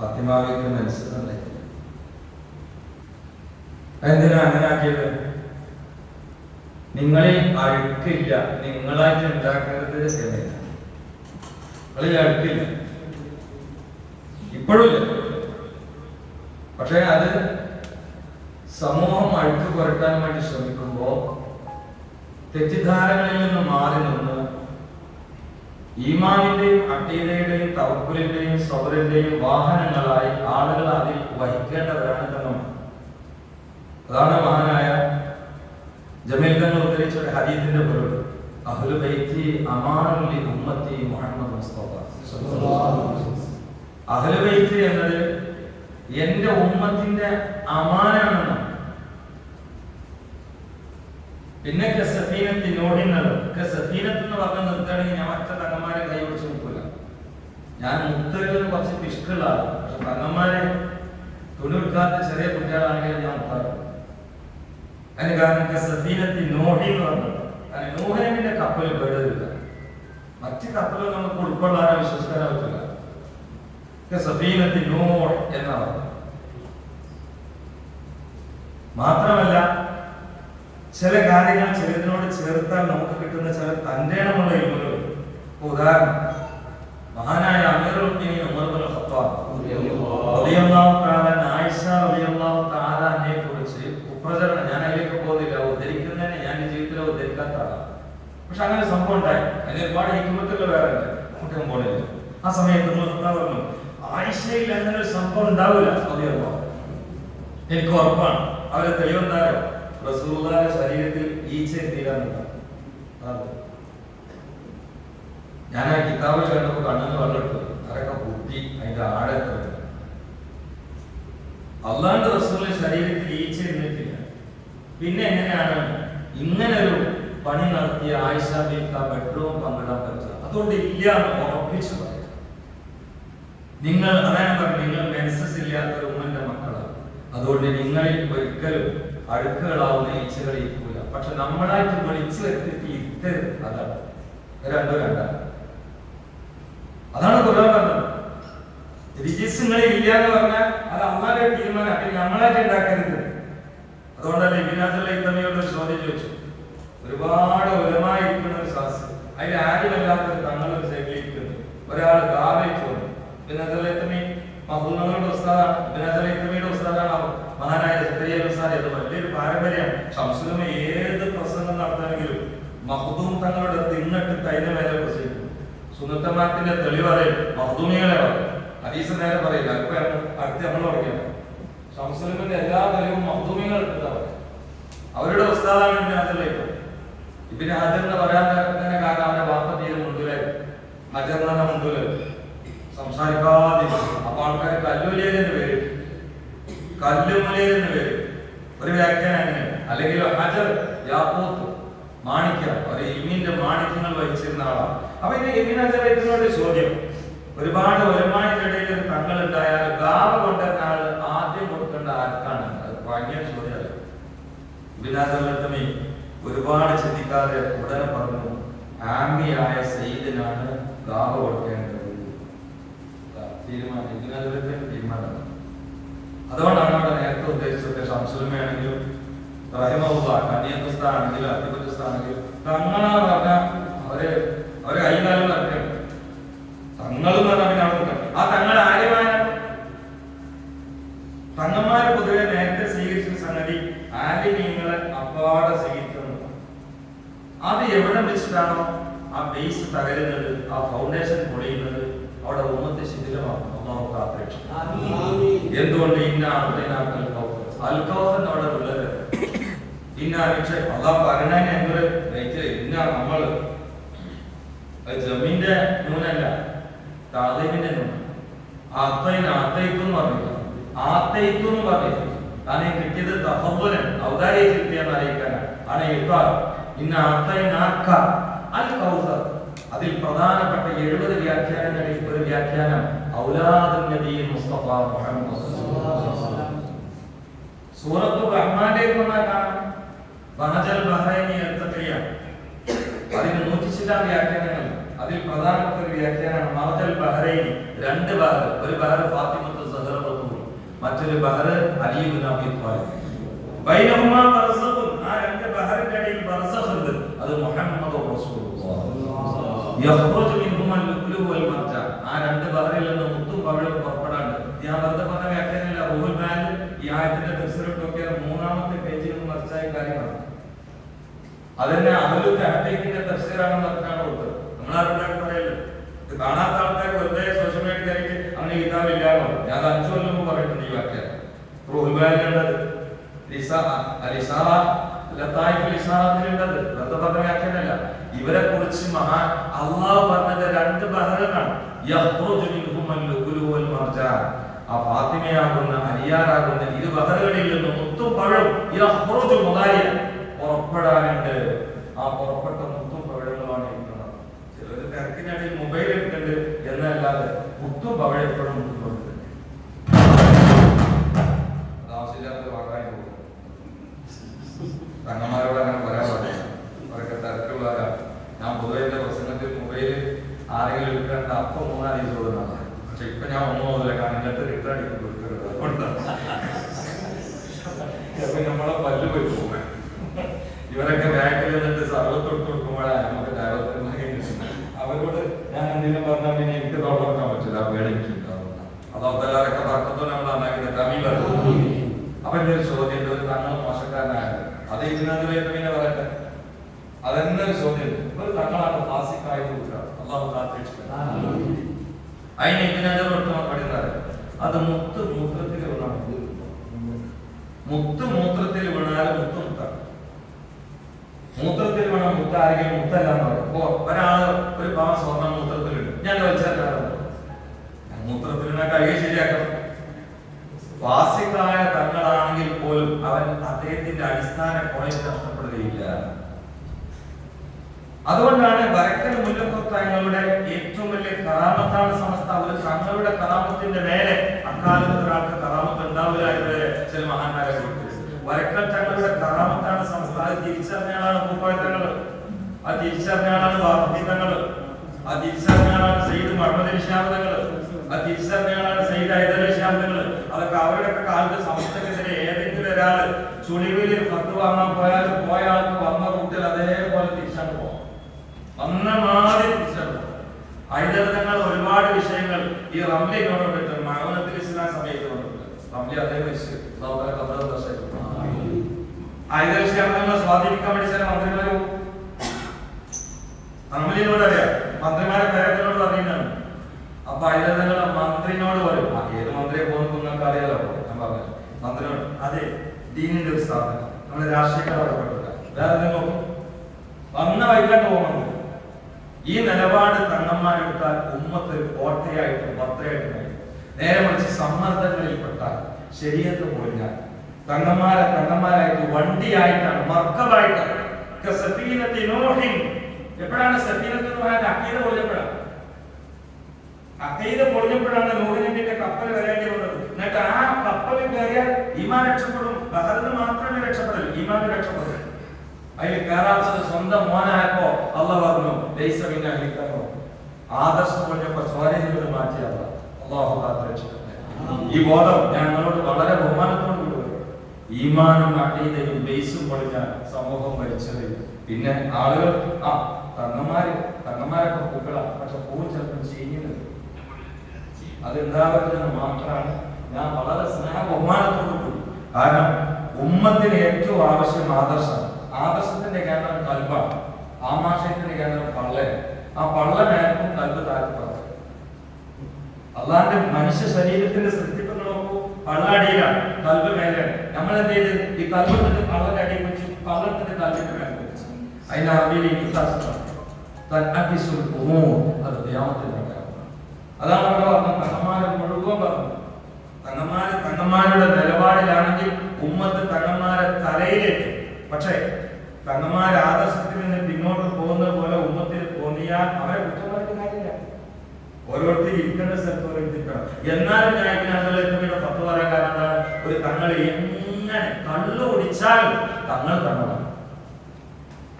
ഫാത്തിമാവിക്ക് മനസ്സിലല്ലേ എന്തിനാ അങ്ങനെ ആക്കിയത് നിങ്ങളിൽ അഴുക്കില്ല നിങ്ങളായിട്ട് ഉണ്ടാക്കരുത് എന്നില്ല. നിങ്ങളിൽ അഴുക്കില്ല. ഇപ്പോഴും ഇല്ല പക്ഷെ അത് സമൂഹം അഴുക്ക് പുരട്ടാൻ വേണ്ടി ശ്രമിക്കുമ്പോൾ തെറ്റിദ്ധാരകളിൽ നിന്ന് മാറി നിന്ന് ഈമാനിന്റെയും അട്ടീലയുടെയും തവക്കുലിന്റെയും സൗരന്റെയും വാഹനങ്ങളായി ആളുകൾ അതിൽ വഹിക്കേണ്ടവരാണ് തങ്ങൾ അതാണ് മഹാനായ ജമീൽ തങ്ങൾ ഉദ്ധരിച്ച ഒരു ഹദീത്തിന്റെ പൊരുൾ. അഹ്ലു ബൈത്തി അമാനുല്ലി ഉമ്മത്തി മുഹമ്മദ് മുസ്തഫ. അഹ്ലു ബൈത്ത് എന്നത് എന്റെ ഉമ്മത്തിന്റെ അമാനാണെന്ന്. പിന്നെ കസഫീനത്തി നോഹിന്നത് സഫീനത്ത് എന്ന് പറഞ്ഞ നിർത്തുകയാണെങ്കിൽ ഞാൻ മറ്റ തങ്ങന്മാരെ കൈ പിടിച്ച് നോക്കൂല ഞാൻ മുത്തലിൽ കുറച്ച് ആളാണ് പക്ഷെ തങ്ങന്മാരെ തുണി എടുക്കാത്ത ചെറിയ കുട്ടികളാണെങ്കിലും ഞാൻ മുത്താറുണ്ട് അതിന് കാരണം സഫീനത്തി നോഹി എന്ന് പറഞ്ഞു കാരണം നോഹനമിന്റെ കപ്പൽ പേടില്ല മറ്റ് കപ്പലുകൾ നമുക്ക് ഉൾക്കൊള്ളാനോ വിശ്വസിക്കാനോ പറ്റില്ല കസഫീനത്തി നോഹ് എന്നാണ് മാത്രമല്ല ചില കാര്യങ്ങൾ ചിലതിനോട് ചേർത്താൽ നമുക്ക് കിട്ടുന്ന ചില തന്റേണമുള്ള ഇൽമുകൾ. ഉദാഹരണം മഹാനായ അമീറുൽ മുഅ്മിനീൻ ഉമർ ഇബ്നുൽ ഖത്താബ് റളിയല്ലാഹു തആല ആയിഷ റളിയല്ലാഹു തആലയെ കുറിച്ച് കുപ്രചരണം ഞാൻ അതിലേക്ക് പോകുന്നില്ല. ഉദ്ധരിക്കുന്നതിനെ ഞാൻ ജീവിതത്തിൽ ഉദ്ധരിക്കാത്ത ആളാണ്. പക്ഷെ അങ്ങനെ സംഭവം ഉണ്ടായി. അതിന് ഒരുപാട് ഹിക്മത്തുകൾ വേറെ ഉണ്ട്. നമുക്ക് പോണില്ല. ആ സമയത്ത് ഉമർ ഖത്താബ് പറഞ്ഞു ആയിഷയിൽ അങ്ങനെ ഒരു സംഭവം ഉണ്ടാവില്ല. റളിയല്ലാഹു എനിക്ക് ഉറപ്പാണ്. അവരെ തെളിവെന്താരോ റസൂലുള്ളാഹിന്റെ ശരീരത്തിൽ ഈച്ച തീരാനുണ്ട് ഞാൻ ആ കിതാബിൽ കണ്ടപ്പോൾ കണ്ണിൽ വെള്ളമെടുത്തു അതൊക്കെ പൊട്ടി അതിന്റെ വരും അള്ളാണ്ട് റസൂലിന്റെ ശരീരത്തിൽ ഈച്ച എന്നിട്ടില്ല. പിന്നെ എങ്ങനെയാണ് ഇങ്ങനെ ഒരു പണി നടത്തിയ ആയിഷ ബീക്ക് ബെഡ്റൂം പങ്കിടാൻ പറ്റുക അതുകൊണ്ട് ഇല്ല എന്ന് ഉറപ്പിച്ചു പറയാം. നിങ്ങൾ അതാണ് നിങ്ങൾ മെൻസസ് ഇല്ലാത്ത ഒരു ഉമ്മന്റെ മക്കളാണ്. അതുകൊണ്ട് നിങ്ങളിൽ ഒരിക്കലും അഴുക്കുകളാവുന്ന ഈച്ചകൾ ഇരിക്കൂല. പക്ഷെ നമ്മളായിട്ട് വിളിച്ചു വരുത്തിട്ട് ഇരുത്തരുത് അതാണ്. രണ്ടോ രണ്ടാണ് അതാണ് ഖുർആൻ പറഞ്ഞത്. ഇല്ല എന്ന് പറഞ്ഞാൽ അത് അമ്മാരെ തീരുമാനം. അല്ലെങ്കിൽ നമ്മളായിട്ട് ഉണ്ടാക്കരുത് അതുകൊണ്ടല്ലേ ഇബിനാഥുള്ള ഇത്തമയോട് ചോദ്യം ചോദിച്ചു. ഒരുപാട് ഉലമായിരിക്കുന്ന ഒരു സാസ് അതിൽ ആരുമല്ലാത്ത തങ്ങളൊരു സൈഡിലിരിക്കുന്നു ഒരാൾ ഗാബയ്ക്ക് വന്നു ഇബിനാഥുള്ള ഇത്തമി മഹൂങ്ങളുടെ ഉസ്താദാണ്. ഇബിനാഥുള്ള ഇത്തമിയുടെ ഉസ്താദാണ് അവർ മഹാനായ അത് വലിയൊരു പാരമ്പര്യം ശംസുലമ ഏത് പ്രസംഗം നടത്തണമെങ്കിലും മഹദൂം തങ്ങളുടെ തിന്നിട്ട് അതിന്റെ മേലെ പ്രസംഗിക്കും. സുന്നത്തമാക്കിന്റെ തെളിവറിയും മഹദൂമികളെ പറയും ഹദീസ് നേരെ പറയില്ല. അപ്പൊ അടുത്ത് നമ്മൾ പറയുന്നത് ശംസുലമിന്റെ എല്ലാ തെളിവും മഹദൂമികൾ അവരുടെ ഉസ്താദാണ് ഇബിൻ ഹാജറിലേക്ക് ഇബിൻ ഹാജർ തന്നെ കാരണം അവന്റെ വാർത്ത തീരെ മുണ്ടിലെ ഹജർ എന്ന് പറഞ്ഞ സംസാരിക്കാതെ അപ്പൊ ആൾക്കാർ കല്ലുലേലെന്ന് പേര് എന്ന് പേര് ഒരു വ്യാഖ്യാനം അങ്ങനെ. അല്ലെങ്കിൽ ഹജർ യാക്കൂത്ത് മാണിക്യ. ഒരു ഇമിന്റെ മാണിക്യങ്ങൾ വഹിച്ചിരുന്ന ആളാണ്. അപ്പൊ ഇത് ഇമിൻ ഹജറേറ്റിനോട് ചോദ്യം? ഒരുപാട് വരുമാനത്തിനിടയിൽ ഒരു തങ്ങൾ ഉണ്ടായാൽ ഗാവ് കൊണ്ടുവരുന്ന ആൾ ആദ്യം കൊടുക്കേണ്ട ആർക്കാണ്? അത് ഭയങ്കര ചോദ്യമല്ല. ഇബിനാഥമി ഒരുപാട് ചിന്തിക്കാതെ ഉടനെ പറഞ്ഞു ആമിയായ സെയ്ദിനാണ് ഗാവ് കൊടുക്കേണ്ടത്. തീരുമാനം. ഇബിനാഥത്തിന്റെ തീരുമാനം. അതുകൊണ്ടാണ് അവിടെ നേരത്തെ ഉദ്ദേശിച്ചത് ഷംസുലമയാണെങ്കിലും റഹിമുള്ള കന്യാകുസ്ഥാണെങ്കിലും അത്തിപുസ്താണെങ്കിലും തങ്ങളാന്ന് പറഞ്ഞാൽ അവർ അവർ കൈകാലം നടക്കണം തങ്ങൾ എന്ന് പറഞ്ഞാൽ പിന്നെ ആ തങ്ങൾ ആര്യമായ തങ്ങന്മാരെ പൊതുവെ നേരത്തെ സ്വീകരിച്ച സംഗതി ആര്യങ്ങളെ അപ്പാടെ സ്വീകരിക്കുന്നു അത് എവിടെ വെച്ചിട്ടാണോ ആ ബേസ് തകരുന്നത് ആ ഫൗണ്ടേഷൻ പൊളിയുന്നത് അവിടെ ഉമ്മത്തെ ശിഥിലമാക്കും അള്ളാഹു കാത്തേക്ഷ എന്തുകൊണ്ട് ഇന്ന അർദ്ധനാക്കൽ അൽക്കൗഫൻ അവിടെ ഉള്ളത്. ഇന്ന അത് ജമീന്റെ നൂനല്ല താതീമിന്റെ നൂന. ആത്തൈന് ആത്തയിത്തു എന്ന് പറഞ്ഞില്ല ആത്തയിത്തു എന്ന് പറഞ്ഞില്ല കാരണം കിട്ടിയത് ഇഫാർ ഇന്ന ആത്തൈനാക്ക അൽ കൗസർ അതിൽ പ്രധാനപ്പെട്ട എഴുപത് വ്യാഖ്യാനങ്ങളിൽ ഒരു വ്യാഖ്യാനം ഔലാദുൻ നബി മുഹമ്മദ്. സൂറത്തു റഹ്മാന്റെ കാണാം. ബഹജൽ ബഹ്റൈനി എടുത്തക്രിയാണ് അതിന് നൂറ്റി ചില്ലാൻ വ്യാഖ്യാനങ്ങൾ. അതിൽ പ്രധാനപ്പെട്ട ഒരു വ്യാഖ്യാനമാണ് മഹജൽ ബഹ്റൈനി. രണ്ട് ബഹർ ഒരു ബഹർ ഫാത്തിമത്ത് മറ്റൊരു ബഹർ അലിയുബിൻ അബി ത്വാലിബ്. ബൈനഹുമ ബർസഖുൻ. ആ രണ്ട് ബഹറിന്റെ ഇടയിൽ ബർസഖ് ഉണ്ട് അത് മുഹമ്മദ് റസൂലുള്ളാഹി. യഖ്റുജു അതന്നെ അതൊരു തഹ്ഖീഖിന്റെ തഫ്സീറാണെന്ന് പറഞ്ഞാണ് കൊടുത്തത്. നമ്മളാരുടെ പറയല്ലോ ഇത് കാണാത്ത ആൾക്കാർ വെറുതെ സോഷ്യൽ മീഡിയ കയറിയിട്ട് അങ്ങനെ കിതാബില്ല ഞാൻ അഞ്ചു കൊല്ലം മുമ്പ് പറഞ്ഞിട്ടുണ്ട് ഈ വാക്യം. പറഞ്ഞ വ്യാഖ്യാനമല്ല. ഇവരെ കുറിച്ച് മഹാൻ അള്ളാഹ് പറഞ്ഞത് രണ്ട് വൽ ആ ഫാത്തിമയാകുന്ന അരിയാറാകുന്ന ഇരു ബഹറുകളിൽ നിന്ന് യഖ്റുജു മുദാരിയ പുറപ്പെടാനുണ്ട്. ആ പുറപ്പെട്ട മുത്തും പവിഴങ്ങളുമാണ് ഇരിക്കുന്നത്. ചിലർ തിരക്കിനിടയിൽ മൊബൈൽ എടുക്കുന്നുണ്ട് എന്നല്ലാതെ മുത്തും പഴം എപ്പോഴും മുത്തുകൊണ്ട് തന്നെ അത് ആവശ്യമില്ലാത്ത വാക്കായി പോകും തങ്ങന്മാരോട് അങ്ങനെ പറയാൻ പാടില്ല അവരൊക്കെ തിരക്കുള്ളവരാ ഞാൻ പൊതുവെ എന്റെ പ്രസംഗത്തിൽ മൊബൈൽ ആരെങ്കിലും എടുക്കേണ്ട അപ്പം മൂന്നാൽ ദിവസം കൊടുക്കുന്നതാണ് പക്ഷെ ഇപ്പൊ ഞാൻ ഒന്നും മുതലേ കാരണം എന്നിട്ട് റിട്ടേൺ അടിക്കും കൊടുക്കരുത് അതുകൊണ്ടാണ് ചിലപ്പോ നമ്മളെ പല്ല് പോയി പോകും ഇവരൊക്കെ ബാക്കിൽ നിന്നിട്ട് സർവത്ത് കൊടുത്ത് കൊടുക്കുമ്പോഴാണ് നമുക്ക് ഡയറക്ടർ അവരോട് ഞാൻ എന്തെങ്കിലും പറഞ്ഞാൽ പിന്നെ എനിക്ക് തുറക്കാൻ പറ്റില്ല ആ വേണം എനിക്ക് ഉണ്ടാവുന്ന അത് അബ്ദലാരൊക്കെ തർക്കത്തോ നമ്മൾ നന്നാക്കി തമിഴ് അപ്പൊ എന്റെ ഒരു ചോദ്യം ഒരു തങ്ങൾ മോശക്കാരനായത് അത് ഇതിനകത്ത് പിന്നെ പറയട്ടെ അതെന്നെ ഒരു ചോദ്യം ഒരു തങ്ങളാണ് ഫാസിക്കായത് അള്ളാഹു കാത്തിരിച്ചിട്ടുണ്ട് അതിന് ഇതിനകത്ത് പഠിക്കുന്നത് അത് മുത്ത് മൂത്രത്തിൽ വീണാണ് മുത്ത് മൂത്രത്തിൽ വീണാൽ മുത്ത് മുത്താണ് മൂത്രത്തിൽ വീണ മുത്ത് ആരെങ്കിലും മുത്തല്ല എന്ന് പറയും അപ്പോ ഒരാൾ ഒരു പാവം സ്വർണം മൂത്രത്തിലുണ്ട് ഞാൻ വലിച്ചാറുണ്ട് മൂത്രത്തിൽ വീണ കഴുകി ശരിയാക്കണം വാസിക്കായ തങ്ങളാണെങ്കിൽ പോലും അവൻ അദ്ദേഹത്തിന്റെ അടിസ്ഥാന പോയിന്റ് നഷ്ടപ്പെടുകയില്ല അതുകൊണ്ടാണ് വരക്കൽ മുല്ലപ്പുറത്തങ്ങളുടെ ഏറ്റവും വലിയ കറാമത്താണ് സമസ്ത ഒരു തങ്ങളുടെ കറാമത്തിന്റെ മേലെ അക്കാലത്ത് ഒരാൾക്ക് കറാമത്ത് ഉണ്ടാവില്ല എന്ന് ചില മഹാന്മാരെ വരക്കൽ തങ്ങളുടെ കറാമത്താണ് സംസ്ഥാനം തിരിച്ചറിഞ്ഞാണ് തിരിച്ചറിഞ്ഞാലാണ് ആ തിരിച്ചറിഞ്ഞാണ് വാർദ്ധിതങ്ങൾ ആ തിരിച്ചറിഞ്ഞാണ് സയ്യിദ് മുഹമ്മദ് ആ തിരിച്ചറിഞ്ഞാണ് സയ്യിദ് നിഷാബ്ദങ്ങൾ അതൊക്കെ അവരുടെ കാലത്ത് സമസ്തക്കെതിരെ ഏതെങ്കിലും ഒരാൾ ചുളിവിൽ പത്ത് വാങ്ങാൻ പോയാൽ പോയ ആൾക്ക് വന്ന റൂട്ടിൽ അതേപോലെ തിരിച്ചാണ് പോകും. വന്ന മാതിരി തിരിച്ചാണ് ഒരുപാട് വിഷയങ്ങൾ ഈ റംലിനോട് വിട്ട് മൗനത്തിൽ ഇസ്ലാം സമയത്ത് വന്നിട്ടുണ്ട് റംലി അതേ ശാബ്ദങ്ങളെ സ്വാധീനിക്കാൻ വേണ്ടി ചില മന്ത്രിമാരും റംലിനോട് അറിയാം. മന്ത്രിമാരെ പേരത്തിനോട് അറിയുന്നതാണ്. അപ്പൊ ഹൈദരതങ്ങളെ മന്ത്രിനോട് പറയും. ഏത് മന്ത്രിയെ പോകുന്നു നിങ്ങൾക്ക് അറിയാലോ? ഞാൻ പറഞ്ഞു അതെ ദീനിന്റെ ഒരു സ്ഥാപനം. നമ്മുടെ രാഷ്ട്രീയക്കാരോട് വേറെ നോക്കും. വന്ന വൈകാട്ട് പോകുന്നു ഈ നിലപാട് തങ്ങന്മാരെടുത്താൽ ഉമ്മത്ത് കോട്ടയായിട്ടും ഭർത്തയായിട്ടും കഴിയും. നേരെ മറിച്ച് സമ്മർദ്ദങ്ങളിൽപ്പെട്ടാൽ ശരീരത്ത് പൊളിഞ്ഞാൽ തങ്ങന്മാരെ തങ്ങന്മാരായിട്ട് വണ്ടിയായിട്ടാണ് മർക്കബായിട്ടാണ്. എപ്പോഴാണ് സഫീനത്ത് പൊളിഞ്ഞപ്പോഴാണ്? അക്കീത കപ്പൽ കയറേണ്ടി വന്നത് എന്നിട്ട് ആ കപ്പൽ കയറിയാൽ ഈമാൻ രക്ഷപ്പെടും. ബഹറിന് മാത്രമേ രക്ഷപ്പെടൂ ഈമാൻ രക്ഷപ്പെടും. അതിൽ കയറാത്തത് സ്വന്തം മോനായപ്പോ അല്ല പറഞ്ഞു അഹിക്കാനോ ആദർശം പറഞ്ഞപ്പോ സ്വാധീനം മാറ്റിയല്ല അള്ളാഹു രക്ഷിക്കട്ടെ ഈ ബോധം ഞാൻ നിങ്ങളോട് വളരെ ബഹുമാനത്തോട് ഈമാനും അടീതയും ബേസും പൊളിഞ്ഞ സമൂഹം ഭരിച്ചത് പിന്നെ ആളുകൾ ആ തങ്ങന്മാര് തങ്ങന്മാരൊക്കെ പൂക്കളാ. പക്ഷെ പൂവ് ചിലപ്പോൾ ചെയ്യുന്നത് അത് മാത്രമാണ് ഞാൻ വളരെ സ്നേഹ ബഹുമാനത്തോടു കാരണം ഉമ്മത്തിന് ഏറ്റവും ആവശ്യം ആദർശം ആദർശത്തിന്റെ കേന്ദ്രം കൽബാണ് ആമാശയത്തിന്റെ കേന്ദ്രം പള്ളൻ ആ പള്ളനായിരുന്നു കൽബ് താഴ്ത്തത് അള്ളാന്റെ മനുഷ്യ ശരീരത്തിന്റെ സൃഷ്ടിപ്പ് നോക്കൂ പള്ളടിയിലാണ് കൽബ് മേലെയാണ്. നമ്മൾ എന്ത് ചെയ്ത് ഈ കൽബത്തിന്റെ പള്ളന്റെ അടിയിൽ വെച്ച് പള്ളത്തിന്റെ കൽബിന്റെ മേലെ വെച്ചു. അതിന്റെ അറബിയിൽ അത് അതാണ് തങ്ങന്മാരുടെ നിലപാടിലാണെങ്കിൽ ഉമ്മത്ത് തങ്ങന്മാരെ തലയിലേക്ക് പക്ഷേ തങ്ങന്മാരെ ആദർശത്തിൽ നിന്ന് പിന്നോട്ട് പോകുന്നത് പോലെ ഉമ്മത്തിൽ തോന്നിയാൽ അവരെ കുറ്റം പറഞ്ഞിട്ട് കാര്യമില്ല. ഓരോരുത്തർ ഇരിക്കേണ്ട സ്ഥലത്ത് ഓരോരുത്തരും എന്നാലും ഞാൻ ഇതിനകത്ത് പത്ത് പറയാൻ കാരണം എന്താണ്? ഒരു തങ്ങൾ എങ്ങനെ കള്ളു ഒടിച്ചാൽ തങ്ങൾ തങ്ങളാണ്.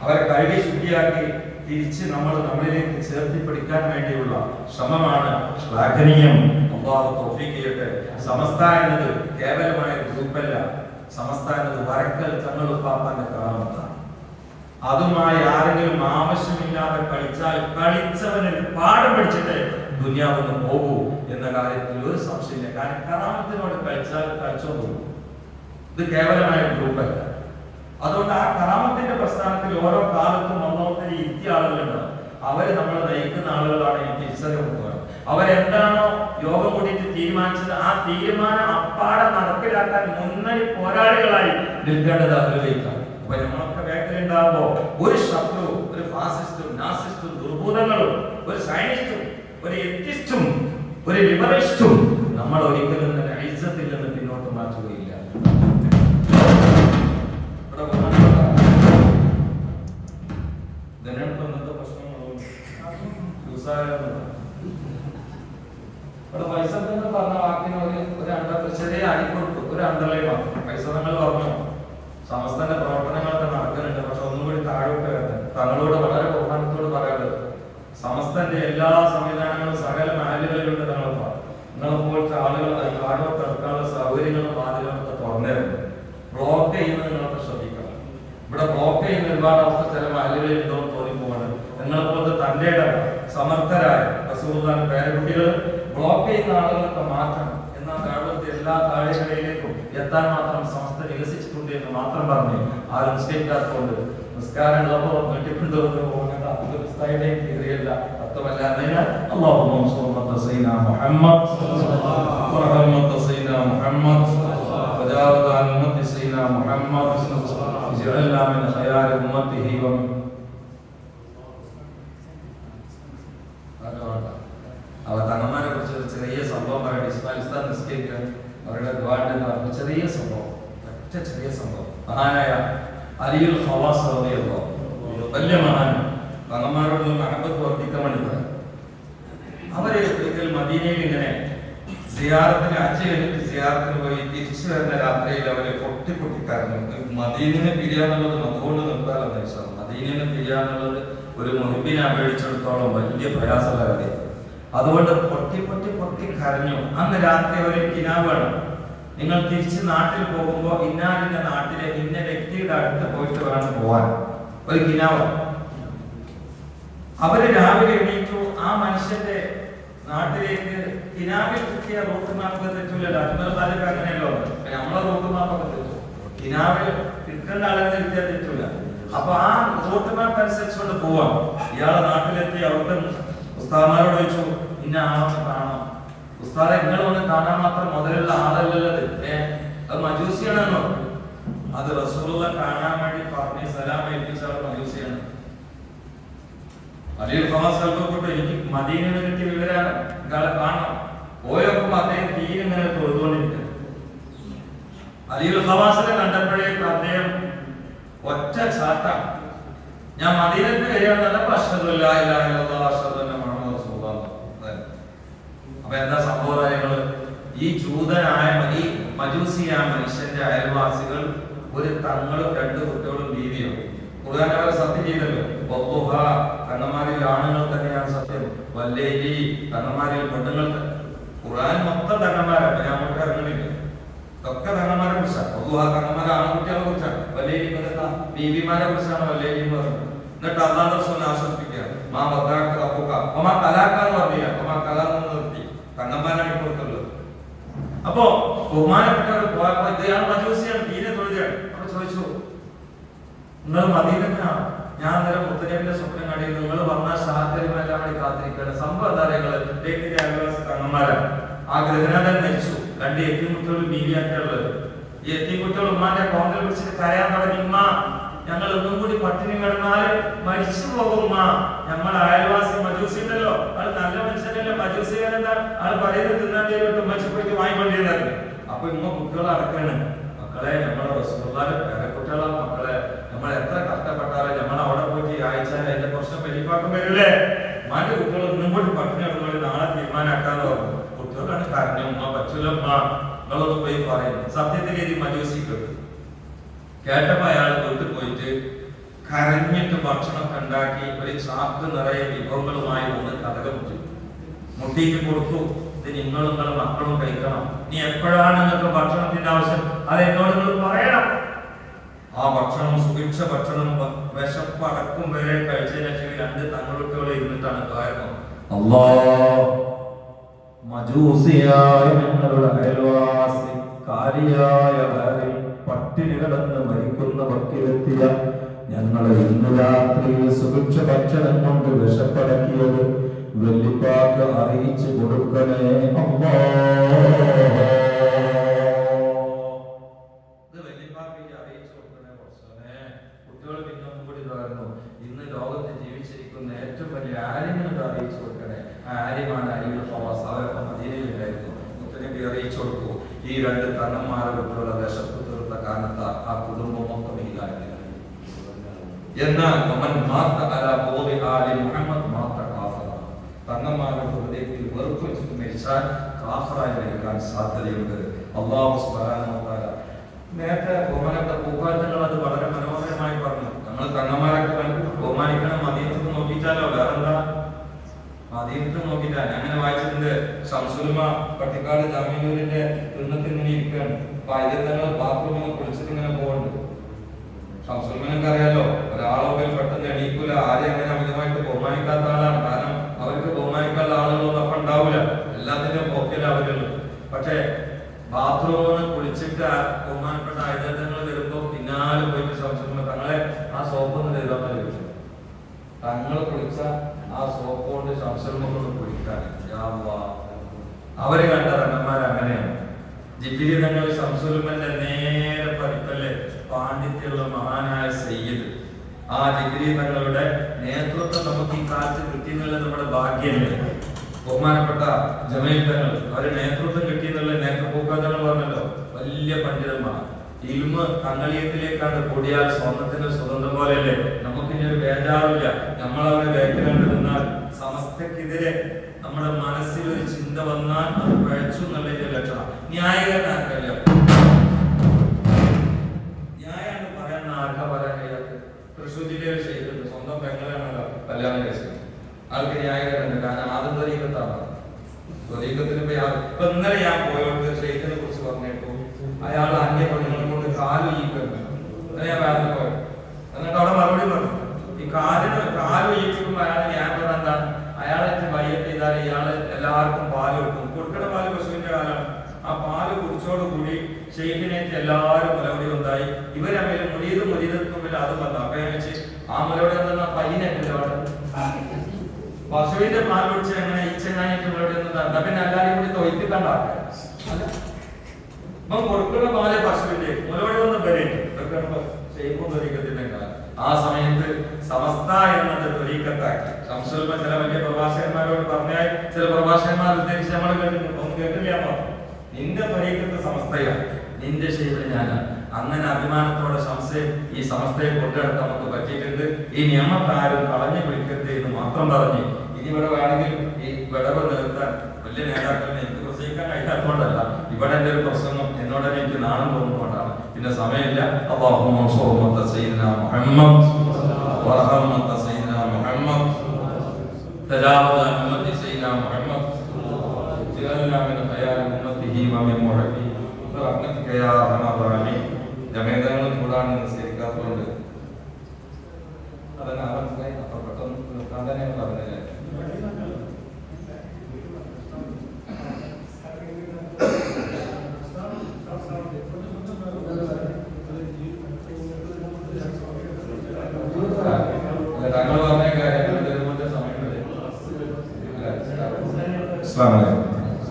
അവരെ കഴുകി ശുദ്ധിയാക്കി തിരിച്ച് നമ്മൾ നമ്മളിലേക്ക് ചേർത്തി പിടിക്കാൻ വേണ്ടിയുള്ള ശ്രമമാണ് ശ്ലാഘനീയം. അള്ളാഹു ചെയ്യട്ടെ. സമസ്ത എന്നത് കേവലമായ ഗ്രൂപ്പല്ല. സമസ്ത എന്നത് വരക്കൽ തങ്ങൾ ഉപ്പാപ്പാന്റെ കറാമത്താണ് അതുമായി ആരെങ്കിലും ആവശ്യമില്ലാതെ കളിച്ചാൽ കളിച്ചവന് പാഠം പഠിച്ചിട്ട് ദുനിയാവിന്ന് പോകൂ എന്ന കാര്യത്തിൽ ഒരു സംശയമില്ല. കാരണം കറാമത്തിനോട് കളിച്ചാൽ കളിച്ചോണ്ട് പോകും. ഇത് കേവലമായ ഗ്രൂപ്പല്ല. അതുകൊണ്ട് ആ കറാമത്തിന്റെ പ്രസ്ഥാനത്തിൽ ഓരോ കാലത്തും ഒന്നോത്തിന് ഇരുത്തിയ ആളുകളുണ്ട് അവർ നമ്മളെ നയിക്കുന്ന ആളുകളാണ് ഈ തിരിച്ചറിവ് അവരെന്താണോ യോഗം കൂടിയിട്ട് തീരുമാനിച്ചത് ആ തീരുമാനം അപ്പാടെ നടപ്പിലാക്കാൻ മുന്നണി പോരാളികളായി നിൽക്കേണ്ടത് അവരിലേക്കാണ് അപ്പൊ നമ്മളൊക്കെ ബാക്കിലുണ്ടാവുമ്പോ ഒരു ശത്രു ഒരു ഫാസിസ്റ്റും നാസിസ്റ്റും ദുർഭൂതങ്ങളും ഒരു സയനിസ്റ്റും ഒരു എത്തിസ്റ്റും ഒരു ലിബറലിസ്റ്റും നമ്മൾ ഒരിക്കലും തന്നെ സമർത്ഥരായ റസൂലുള്ളാഹിന്റെ പേരക്കുട്ടികൾ ബ്ലോക്ക് ചെയ്യുന്ന ആളുകളൊക്കെ മാറ്റണം എന്നാൽ കേരളത്തെ എല്ലാ താഴെകളിലേക്കും എത്താൻ മാത്രം സംസ്ഥ വികസിച്ചിട്ടുണ്ട് എന്ന് മാത്രം പറഞ്ഞ് ആരും നിശ്ചയിക്കാത്തതുകൊണ്ട് നിസ്കാരം ഉള്ളപ്പോൾ നീട്ടിക്കൊണ്ടുവന്ന് പോകുന്നത് അതൊരു ഉസ്താദിന്റെയും തീയതിയല്ല അർത്ഥമല്ല എന്നതിനാൽ അല്ലാഹുമ്മ സ്വല്ലല്ലാഹു സയ്യിദന മുഹമ്മദ് വറഹ്മത്ത് സയ്യിദന മുഹമ്മദ് وجاوز عن أمة سيدنا محمد اجعلنا من خيار أمته ومن അവ തങ്ങന്മാരെ കുറിച്ച് ഒരു ചെറിയ സംഭവം പറയട്ടെ. ഇസ്മാലിസ്ഥാൻ മിസ്റ്റേക്ക് അവരുടെ ദ്വാണ്ട് എന്ന് പറഞ്ഞ ചെറിയ സംഭവം. ഒറ്റ ചെറിയ സംഭവം. മഹാനായ അലിയുൽ ഹവാസ്. വലിയ മഹാൻ. തങ്ങന്മാരോട് മഹബത്ത് വർദ്ധിക്കാൻ വേണ്ടി പറയാം. അവർ ഒരിക്കൽ മദീനയിൽ ഇങ്ങനെ സിയാറത്തിന് അച്ഛ കഴിഞ്ഞിട്ട് സിയാറത്തിന് പോയി തിരിച്ചു വരുന്ന രാത്രിയിൽ അവരെ പൊട്ടി പൊട്ടി കരഞ്ഞു മദീനിനെ പിരിയാന്നുള്ളത് അതുകൊണ്ട് നിർത്താലെന്ന് വെച്ചാൽ മദീനിനെ പിരിയാന്നുള്ളത് ഒരു മുഹിബിനെ അപേക്ഷിച്ചിടത്തോളം വലിയ പ്രയാസമുള്ള കാര്യം അതുകൊണ്ട് പൊട്ടി പൊട്ടി പൊട്ടി കരഞ്ഞു. അന്ന് രാത്രി ഒരു കിനാവാണ് നിങ്ങൾ തിരിച്ച് നാട്ടിൽ പോകുമ്പോൾ ഇന്നാലിന്റെ നാട്ടിലെ ഇന്ന വ്യക്തിയുടെ അടുത്ത് പോയിട്ട് വേണം പോവാൻ. ഒരു കിനാവ്. അവർ രാവിലെ എണീറ്റു. ആ മനുഷ്യന്റെ നാട്ടിലേക്ക് കിനാവിൽ കിട്ടിയ റൂട്ട് മാപ്പ് തെറ്റില്ലല്ലോ അതിനുള്ള താലൂക്ക് അങ്ങനെയല്ലോ. നമ്മളെ റൂട്ട് മാപ്പൊക്കെ തെറ്റു. കിനാവിൽ കിട്ടേണ്ട ആളെന്ന് കിട്ടിയാൽ തെറ്റൂല. അപ്പൊ ആ റൂട്ട് മാപ്പ് അനുസരിച്ചുകൊണ്ട് പോവാം. ഇയാളെ നാട്ടിലെത്തി അവിടുത്തെ ഉസ്താദ്മാരോട് ചോദിച്ചു ഇന്ന ആളൊന്ന് കാണാം ഉസ്താദെ നിങ്ങൾ കാണാൻ മാത്രം മുതലുള്ള ആളല്ലത് ഏ അത് മജൂസിയാണെന്നോ അത് റസൂലുള്ള കാണാൻ വേണ്ടി പറഞ്ഞ് സലാം ഏൽപ്പിച്ച മജൂസിയാണ്. അലിയിൽ തോമസ് കൽപ്പപ്പെട്ടു എനിക്ക് നിന്ന് കിട്ടിയ വിവരാണ് ഇയാളെ കാണണം. പോയപ്പോ അദ്ദേഹം തീരെ ഫവാസിനെ കണ്ടപ്പോഴേക്കും അദ്ദേഹം ഒറ്റ ചാട്ടാണ് ഞാൻ മദീനത്തിൽ വരികയാണെന്നല്ല അഷ്ഹദുല്ല ഇല്ല അതായത്. അപ്പൊ എന്താ സംഭവം ഈ ജൂതനായ ഈ മജൂസിയായ മനുഷ്യന്റെ അയൽവാസികൾ ഒരു തങ്ങളും രണ്ട് കുട്ടികളും ബീവിയും ഖുർആൻ സത്യം ചെയ്തല്ലോ കണ്ണമാരിൽ ആണുങ്ങൾ തന്നെയാണ് സത്യം വല്ലേലി കണ്ണമാരിൽ പെണ്ണുങ്ങൾ ഖുർആൻ മൊത്തം തങ്ങന്മാരാണ് ഞാൻ അങ്ങോട്ട് ഇറങ്ങണില്ല ഇതൊക്കെ തങ്ങന്മാരെ കുറിച്ചാണ്. ബഹുഹ കണ്ണന്മാരെ ആൺകുട്ടികളെ കുറിച്ചാണ്. വല്ലേലി എന്താ ബീവിമാരെ കുറിച്ചാണ് വല്ലേലി എന്ന് പറഞ്ഞത്. എന്നിട്ട് അള്ളാഹ് റസൂൽ ആശ്വസിപ്പിക്കുക മാ വദ്ദാക്ക റബ്ബുക ഒമാ കലാക്ക എന്ന് പറഞ്ഞില്ല ഒമാ കല എന്ന് നിർത്തി. കണ്ണന്മാരാണ് കൊടുത്തുള്ളത്. അപ്പോ ബഹുമാനപ്പെട്ടവർ പോയപ്പോ ഇദ്ദേഹം മജൂസിയാണ് തീരെ തൊഴിലാണ് അപ്പൊ ചോദിച്ചു നിങ്ങൾ മദീനത്തിനാണ് ഞാൻ അന്നേരം മുത്തനബിന്റെ സ്വപ്നം കണ്ടിട്ട് നിങ്ങൾ വന്ന ഷാഹരിമെല്ലാം വേണ്ടി കാത്തിരിക്കുകയാണ്. കണ്ണന്മാരാണ് ആ ഗൃഹനാഥൻ മരിച്ചു. രണ്ട് എത്തിക്കുട്ടികളും ബീവിയാക്കുള്ളത് ഈ എത്തിക്കുട്ടികൾ ഉമ്മാന്റെ പിടിച്ചിട്ട് കരയാൻ തുടങ്ങി. ഞങ്ങൾ ഒന്നും കൂടി പട്ടിണി കിടന്നാൽ മരിച്ചു പോകും ഉമ്മ. ഞങ്ങൾ അയൽവാസി മജൂസി ആൾ പറയുന്നത് തിന്നാൻ ഉമ്മച്ചി പോയിട്ട് വാങ്ങിക്കൊണ്ടിരുന്നത് അപ്പൊ ഇമ്മ കുട്ടികളെ അടക്കാണ്. മക്കളെ നമ്മളെ റസൂലുള്ളാഹിന്റെ പേരക്കുട്ടികളാ മക്കളെ. നമ്മൾ എത്ര കഷ്ടപ്പെട്ടാലും നമ്മൾ അവിടെ പോയിട്ട് അയച്ചാൽ അതിന്റെ പ്രശ്നം പരിപാകം വരില്ലേ? മറ്റു കുട്ടികൾ ഒന്നും കൂടി പട്ടിണി കിടന്നാൽ നാളെ തീരുമാനമാക്കാന്ന് പറഞ്ഞു കുട്ടികളാണ് കരഞ്ഞ ഉമ്മ പറ്റൂല ഉമ്മ. നിങ്ങളൊന്ന് പോയി പറയും. സത്യത്തിൽ ഇത് മജൂസി കേട്ടു. കേട്ടപ്പോ അയാൾ വീട്ടിൽ പോയിട്ട് കരഞ്ഞിട്ട് ഭക്ഷണമൊക്കെ ഉണ്ടാക്കി ഒരു ചാക്ക് നിറയെ വിഭവങ്ങളുമായി വന്ന് കഥക മുട്ടി മുട്ടിയിട്ട് കൊടുത്തു. ഇത് നിങ്ങളും നിങ്ങളുടെ മക്കളും കഴിക്കണം. നീ എപ്പോഴാണ് നിങ്ങൾക്ക് ഭക്ഷണത്തിന്റെ ആവശ്യം? അത് എന്നോട് നിങ്ങൾ പറയണം. ആ ഭക്ഷണം സുഭിക്ഷ ഭക്ഷണം വിശപ്പടക്കും വരെ കഴിച്ചതിന് ശേഷം രണ്ട് തങ്ങളുട്ടികളെ ഇരുന്നിട്ടാണ് കാരണം അല്ലാ മജൂസിയായ നിങ്ങളുടെ അയൽവാസി കാരിയായ ആരിൽ പട്ടിണി കിടന്ന് മരിക്കുന്ന വക്കിലെത്തിയ ഞങ്ങളെ ഇന്ന് രാത്രി സുഭിക്ഷ ഭക്ഷണം കൊണ്ട് വിശപ്പടക്കിയത് വെള്ളിപ്പാക്ക് അറിയിച്ചു കൊടുക്കണേ അമ്മ. ഇന്ന് ലോകത്ത് ജീവിച്ചിരിക്കുന്ന ഏറ്റവും വലിയ ആര്യങ്ങൾ ഇത് അറിയിച്ചു കൊടുക്കണേ. ആ ആര്യമാണ് അരിയുടെ പ്രവാസം അവരൊക്കെ മദീനയിലായിരുന്നു മുത്തനബി അറിയിച്ചു കൊടുക്കൂ. ഈ രണ്ട് തങ്ങന്മാരെ കുട്ടികളുടെ വിശപ്പ് തീർത്ത കാലത്ത് ആ കുടുംബം മൊത്തം ഈ കാര്യത്തിൽ. എന്നാൽ മുഹമ്മദ് തങ്ങന്മാരുടെ ഹൃദയത്തിൽ വെറുപ്പ് വെച്ചിട്ട് മരിച്ചാൽ കാഫറായി മരിക്കാൻ സാധ്യതയുണ്ട്. അള്ളാഹു തആല നേരത്തെ ബഹുമാനപ്പെട്ട പൂക്കാലങ്ങൾ അത് വളരെ മനോഹരമായി പറഞ്ഞു. നമ്മൾ തങ്ങന്മാരൊക്കെ ബഹുമാനിക്കണം മദീനത്ത് നോക്കിച്ചാലോ വേറെന്താ? മദീനത്ത് ഞാൻ അങ്ങനെ വായിച്ചിട്ടുണ്ട്. ഷംസുൽമ പട്ടിക്കാട് ജാമ്യൂരിന്റെ തിണ്ണത്തിൽ ഇങ്ങനെ ഇരിക്കുകയാണ്. അപ്പൊ അതിൽ തന്നെ ബാത്റൂമിൽ കുളിച്ചിട്ട് ഇങ്ങനെ പോകുന്നുണ്ട് അറിയാലോ? ഒരാളൊക്കെ പെട്ടെന്ന് എണീക്കൂല. ആരെയും അങ്ങനെ അമിതമായിട്ട് ബഹുമാനിക്കാത്ത ആളാണ്. ബഹുമാനിക്കാനുള്ള ആളുകളൊന്നും അപ്പം ഉണ്ടാവില്ല എല്ലാത്തിന്റെയും പോക്കില്ല അവരുള്ളൂ പക്ഷേ ബാത്റൂമിൽ കുളിച്ചിട്ട് ബഹുമാനപ്പെട്ട ആയുധങ്ങൾ വരുമ്പോൾ പിന്നാലെ പോയിട്ട് സംശയം തങ്ങളെ ആ സോപ്പ് ഒന്ന് തരുന്ന ചോദിച്ചു തങ്ങൾ കുളിച്ച ആ സോപ്പ് കൊണ്ട് സംശയമൊന്നും കുളിക്കാൻ. അവർ കണ്ട തങ്ങന്മാർ അങ്ങനെയാണ്. ജിബിരി തങ്ങൾ ശംസുലുമന്റെ നേരെ പതിപ്പല്ലേ പാണ്ഡിത്യമുള്ള മഹാനായ സയ്യിദ്. ആ ജിബിരി തങ്ങളുടെ നേതൃത്വം നമുക്ക് ഈ കാലത്ത് കിട്ടിയെന്നുള്ളത് നമ്മുടെ ഭാഗ്യമല്ലേ? ബഹുമാനപ്പെട്ട ജമീൽ തങ്ങൾ അവർ നേതൃത്വം കിട്ടിയെന്നുള്ള നേരത്തെ പൂക്കാതങ്ങൾ പറഞ്ഞല്ലോ. വലിയ പണ്ഡിതന്മാർ. ഇൽമ തങ്ങളിയത്തിലേക്കാണ് കൂടിയാൽ സ്വർണത്തിന് സ്വതന്ത്രം പോലെയല്ലേ? നമുക്ക് ഇനി ഒരു ബേജാറില്ല നമ്മൾ അവരെ നിന്നാൽ സമസ്തക്കെതിരെ നമ്മുടെ മനസ്സിൽ ഒരു ചിന്ത വന്നാൽ അത് പഴച്ചു എന്നുള്ളതിന്റെ ലക്ഷണം. ന്യായീകരണമാക്കല്ല ന്യായാണ് പറയാൻ ആർക്കാ പറയാൻ കഴിയാത്തത്? തൃശ്ശൂർ ജില്ലയിൽ ചെയ്തിട്ടുണ്ട് സ്വന്തം പെങ്ങളാണല്ലോ കല്യാണം ആൾക്ക് ന്യായീകരണം കാരണം ആദ്യം തൊരീക്കത്താണ് തൊരീക്കത്തിന് പോയി ഇപ്പൊ ഇന്നലെ ഞാൻ പോയോട്ട് ഷെയ്ഖിനെ കുറിച്ച് പറഞ്ഞേക്കും അയാൾ അന്യ കൊണ്ട് കാൽ ഈക്കുന്നു അത് ഞാൻ വേറെ പോയി. എന്നിട്ട് അവിടെ മറുപടി പറഞ്ഞു. ഈ കാലിന് കാൽ അയാൾ ഞാൻ പറഞ്ഞ എന്താ? അയാളെ വയ്യത്ത് ചെയ്താൽ ഇയാൾ എല്ലാവർക്കും പാൽ കൊടുക്കും. കൊടുക്കണ പാൽ പശുവിന്റെ കാലാണ് ആ പാൽ കുടിച്ചോടുകൂടി ഷെയ്ഖിനേറ്റ് എല്ലാവരും മുലവടി ഉണ്ടായി ഇവരമ്മയിൽ മുരീത് മുരീദത്തും തമ്മിൽ അത് വന്നു. അപ്പൊ ഞാൻ വെച്ച് ആ മുലവടി എന്താ പയ്യനല്ലേ അവിടെ? പശുവിന്റെ പാൽ കുടിച്ച് എങ്ങനെ ഈ ചെങ്ങായിട്ട് എന്താ പിന്നെ എല്ലാരെയും കൂടി തൊയ്ത്തിക്കണ്ട ഇപ്പം കൊടുക്കുന്ന പാൽ പശുവിന്റെ. മുലവഴി വന്ന് കാലം ആ സമയത്ത് സമസ്ത എന്നത് തൊരീക്കത്താക്കി സംശയം ചില വലിയ പ്രഭാഷകന്മാരോട് പറഞ്ഞാൽ ചില പ്രഭാഷകന്മാർ ഉദ്ദേശിച്ച് നമ്മൾ കേട്ടിട്ടുണ്ട്. നിന്റെ തൊരീക്കത്ത് സമസ്തയാണ്. നിന്റെ ശൈലം ഞാനാണ്. അങ്ങനെ അഭിമാനത്തോടെ സംശയം ഈ സമസ്തയെ കൊണ്ടെടുത്ത് നമുക്ക് പറ്റിയിട്ടുണ്ട്. ഈ നിയമക്കാരും കളഞ്ഞു പിടിക്കരുത് എന്ന് മാത്രം പറഞ്ഞ് ഇനി ഇവിടെ വേണമെങ്കിൽ ഈ വിടവ് നിർത്താൻ വലിയ നേതാക്കളെ എനിക്ക് പ്രസംഗിക്കാൻ കഴിയാത്തതുകൊണ്ടല്ല. ഇവിടെ എന്റെ ഒരു പ്രസംഗം എന്നോട് തന്നെ എനിക്ക് നാണം തോന്നുന്നതുകൊണ്ടാണ്. പിന്നെ സമയമില്ല. അള്ളാഹു മുഹമ്മദ്